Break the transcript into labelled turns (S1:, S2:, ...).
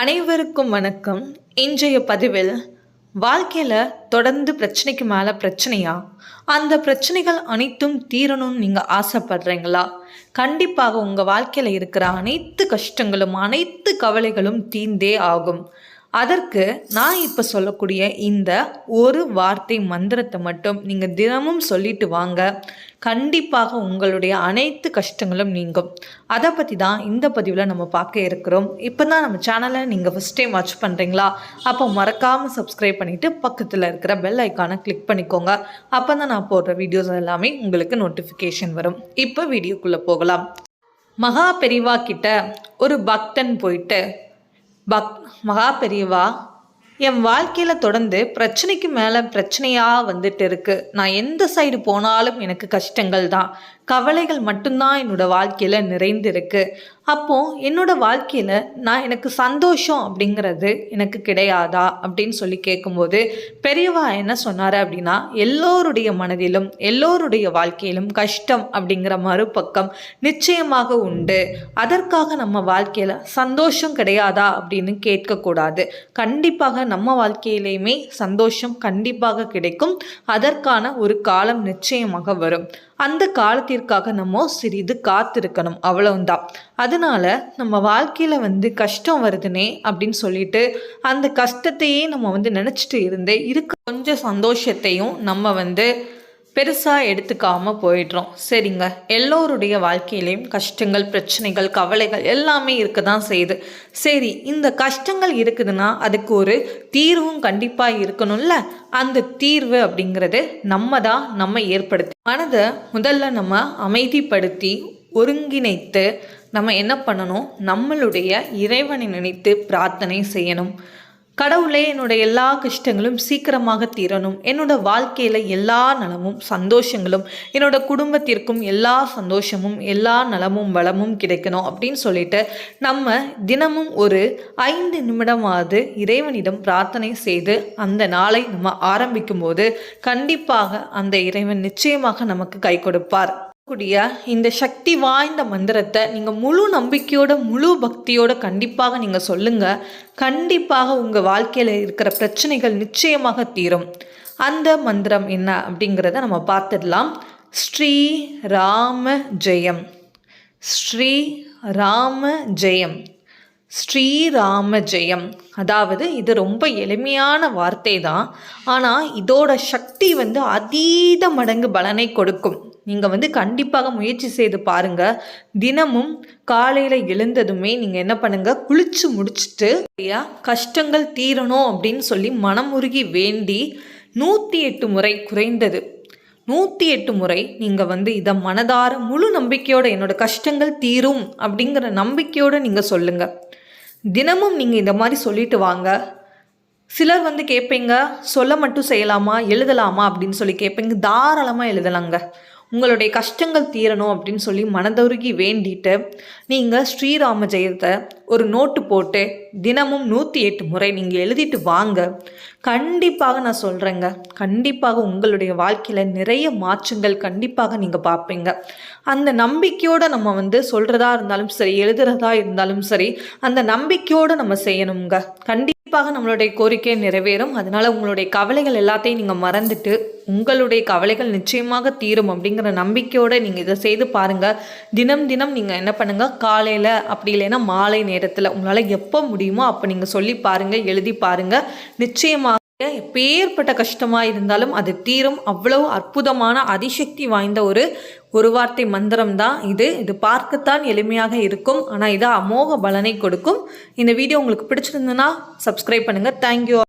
S1: அனைவருக்கும் வணக்கம். இன்றைய பதிவில் வாழ்க்கையில் தொடர்ந்து பிரச்சனைக்கு மேலே பிரச்சனையா? அந்த பிரச்சனைகள் அனைத்தும் தீரணும்னு நீங்கள் ஆசைப்படுறீங்களா? கண்டிப்பாக உங்கள் வாழ்க்கையில் இருக்கிற அனைத்து கஷ்டங்களும் அனைத்து கவலைகளும் தீர்ந்தே ஆகும். அதற்கு நான் இப்போ சொல்லக்கூடிய இந்த ஒரு வார்த்தை மந்திரத்தை மட்டும் நீங்கள் தினமும் சொல்லிட்டு வாங்க. கண்டிப்பாக உங்களுடைய அனைத்து கஷ்டங்களும் நீங்கும். அதை பற்றி தான் இந்த பதிவில் நம்ம பார்க்க இருக்கிறோம். இப்போ தான் நம்ம சேனலை நீங்கள் ஃபஸ்ட் டைம் வாட்ச் பண்ணுறீங்களா அப்போ மறக்காமல் சப்ஸ்கிரைப் பண்ணிவிட்டு பக்கத்தில் இருக்கிற பெல் ஐக்கானை கிளிக் பண்ணிக்கோங்க. அப்போ தான் நான் போடுற வீடியோஸ் எல்லாமே உங்களுக்கு நோட்டிஃபிகேஷன் வரும். இப்போ வீடியோக்குள்ளே போகலாம். மகா பெரிவா கிட்ட ஒரு பக்தன் போயிட்டு பக் மகா பெரியவா என் வாழ்க்கையில் தொடர்ந்து பிரச்சனைக்கு மேலே பிரச்சனையாக வந்துட்டு இருக்கு. நான் எந்த சைடு போனாலும் எனக்கு கஷ்டங்கள் தான். கவலைகள் மட்டும்தான் என்னோட வாழ்க்கையில் நிறைந்திருக்கு. அப்போ என்னோட வாழ்க்கையில் நான் எனக்கு சந்தோஷம் அப்படிங்கிறது எனக்கு கிடையாதா அப்படின்னு சொல்லி கேட்கும்போது பெரியவா என்ன சொன்னார் அப்படின்னா எல்லோருடைய மனதிலும் எல்லோருடைய வாழ்க்கையிலும் கஷ்டம் அப்படிங்கிற மறுபக்கம் நிச்சயமாக உண்டு. அதற்காக நம்ம வாழ்க்கையில் சந்தோஷம் கிடையாதா? அப்படின்னு கேட்கக்கூடாது. கண்டிப்பாக நம்ம வாழ்க்கையிலையுமே சந்தோஷம் கண்டிப்பாக கிடைக்கும். அதற்கான ஒரு காலம் நிச்சயமாக வரும். அந்த காலத்திற்காக நம்ம சிறிது காத்திருக்கணும். அவ்வளவுதான். அதனால நம்ம வாழ்க்கையில் வந்து கஷ்டம் வருதுனே அப்படின்னு சொல்லிட்டு அந்த கஷ்டத்தையே நம்ம வந்து நினச்சிட்டு இருந்து இருக்க கொஞ்சம் சந்தோஷத்தையும் நம்ம வந்து பெருசாக எடுத்துக்காமல் போயிடுறோம். சரிங்க. எல்லோருடைய வாழ்க்கையிலையும் கஷ்டங்கள் பிரச்சனைகள் கவலைகள் எல்லாமே இருக்க தான் செய்யுது. சரி இந்த கஷ்டங்கள் இருக்குதுன்னா அதுக்கு ஒரு தீர்வும் கண்டிப்பாக இருக்கணும்ல? அந்த தீர்வு அப்படிங்கிறது நம்ம தான் நம்ம ஏற்படுத்தி. மனதை முதல்ல நம்ம அமைதிப்படுத்தி ஒருங்கிணைத்து நம்ம என்ன பண்ணணும்? நம்மளுடைய இறைவனை நினைத்து பிரார்த்தனை செய்யணும். கடவுளே என்னோட எல்லா கஷ்டங்களும் சீக்கிரமாக தீரணும். என்னோட வாழ்க்கையில் எல்லா நலமும் சந்தோஷங்களும் என்னோட குடும்பத்திற்கும் எல்லா சந்தோஷமும் எல்லா நலமும் வளமும் கிடைக்கணும் அப்படின்னு சொல்லிட்டு நம்ம தினமும் ஒரு ஐந்து நிமிடமாவது இறைவனிடம் பிரார்த்தனை செய்து அந்த நாளை நம்ம ஆரம்பிக்கும் போது கண்டிப்பாக அந்த இறைவன் நிச்சயமாக நமக்கு கை கொடுப்பார். கூடிய இந்த சக்தி வாய்ந்த மந்திரத்தை நீங்கள் முழு நம்பிக்கையோட முழு பக்தியோட கண்டிப்பாக நீங்கள் சொல்லுங்கள் கண்டிப்பாக உங்கள் வாழ்க்கையில் இருக்கிற பிரச்சனைகள் நிச்சயமாக தீரும். அந்த மந்திரம் என்ன அப்படிங்கிறத நம்ம பார்த்துடலாம். ஸ்ரீ ராம ஜெயம். ஸ்ரீ ராம ஜெயம். ஸ்ரீராம ஜெயம் அதாவது இது ரொம்ப எளிமையான வார்த்தை தான் ஆனால் இதோட சக்தி வந்து அதீத மடங்கு பலனை கொடுக்கும். நீங்கள் வந்து கண்டிப்பாக முயற்சி செய்து பாருங்கள் தினமும் காலையில் எழுந்ததுமே நீங்கள் என்ன பண்ணுங்கள் குளிச்சு முடிச்சுட்டு கஷ்டங்கள் தீரணும் அப்படின்னு சொல்லி மனமுருகி வேண்டி நூற்றி எட்டு முறை குறைந்தது. நூற்றி எட்டு முறை நீங்கள் வந்து இதை மனதார முழு நம்பிக்கையோட என்னோட கஷ்டங்கள் தீரும் அப்படிங்கிற நம்பிக்கையோடு நீங்கள் சொல்லுங்கள் தினமும் நீங்கள் இந்த மாதிரி சொல்லிட்டு வாங்க. சிலர் வந்து கேட்பீங்க சொல்ல மட்டும் செய்யலாமா எழுதலாமா அப்படின்னு சொல்லி கேட்பீங்க தாராளமாக எழுதலாங்க. உங்களுடைய கஷ்டங்கள் தீரணும் அப்படின்னு சொல்லி மனதொருகி வேண்டிட்டு நீங்கள் ஸ்ரீராம ஜெயத்தை ஒரு நோட்டு போட்டு தினமும் நூற்றி எட்டு முறை நீங்கள் எழுதிட்டு வாங்க. கண்டிப்பாக நான் சொல்கிறேங்க கண்டிப்பாக உங்களுடைய வாழ்க்கையில் நிறைய மாற்றங்கள் கண்டிப்பாக நீங்கள் பார்ப்பீங்க. அந்த நம்பிக்கையோடு நம்ம வந்து சொல்கிறதா இருந்தாலும் சரி எழுதுறதா இருந்தாலும் சரி அந்த நம்பிக்கையோடு நம்ம செய்யணுங்க கண்டிப்பாக நம்மளுடைய கோரிக்கை நிறைவேறும். அதனால் உங்களுடைய கவலைகள் எல்லாத்தையும் நீங்கள் மறந்துட்டு உங்களுடைய கவலைகள் நிச்சயமாக தீரும் அப்படிங்கிற நம்பிக்கையோடு நீங்கள் இதை செய்து பாருங்கள் தினம் தினம் நீங்கள் என்ன பண்ணுங்கள் காலையில் அப்படி இல்லைன்னா மாலை நேரத்தில் உங்களால் எப்போ முடியுமோ அப்போ நீங்கள் சொல்லி பாருங்கள் எழுதி பாருங்கள் நிச்சயமாக எப்பேற்பட்ட கஷ்டமாக இருந்தாலும் அது தீரும். அவ்வளவு அற்புதமான அதிசக்தி வாய்ந்த ஒரு ஒரு வார்த்தை மந்திரம் தான் இது. இது பார்க்கத்தான் எளிமையாக இருக்கும். ஆனால் இது அமோக பலனை கொடுக்கும். இந்த வீடியோ உங்களுக்கு பிடிச்சிருந்ததுன்னா சப்ஸ்கிரைப் பண்ணுங்கள் தேங்க்யூ